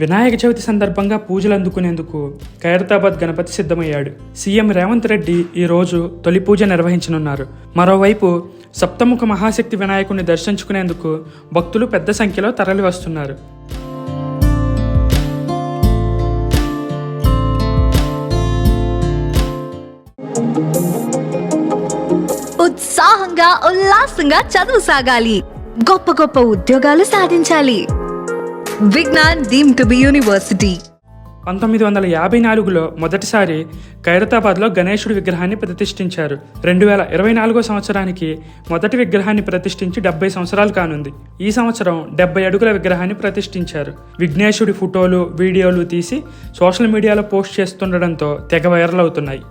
వినాయక చవితి సందర్భంగా పూజలు అందుకునేందుకు ఖైరతాబాద్ గణపతి సిద్ధమయ్యాడు. సీఎం రేవంత్ రెడ్డి ఈ రోజు తొలి పూజ నిర్వహించనున్నారు. మరోవైపు సప్తముఖ మహాశక్తి వినాయకుడిని దర్శించుకునేందుకు భక్తులు పెద్ద సంఖ్యలో తరలి వస్తున్నారు ఉత్సాహంగా ఉల్లాసంగా చదువు సాగాలి. గొప్ప గొప్ప ఉద్యోగాలు సాధించాలి. Vignan deem to be university. పంతొమ్మిది వందల యాభై నాలుగులో మొదటిసారి ఖైరతాబాద్లో గణేశుడి విగ్రహాన్ని ప్రతిష్ఠించారు. రెండు వేల ఇరవై నాలుగో సంవత్సరానికి మొదటి విగ్రహాన్ని ప్రతిష్ఠించి డెబ్బై సంవత్సరాలు కానుంది. ఈ సంవత్సరం డెబ్బై అడుగుల విగ్రహాన్ని ప్రతిష్ఠించారు. విఘ్నేశుడి ఫోటోలు వీడియోలు తీసి సోషల్ మీడియాలో పోస్ట్ చేస్తుండడంతో తెగ వైరల్ అవుతున్నాయి.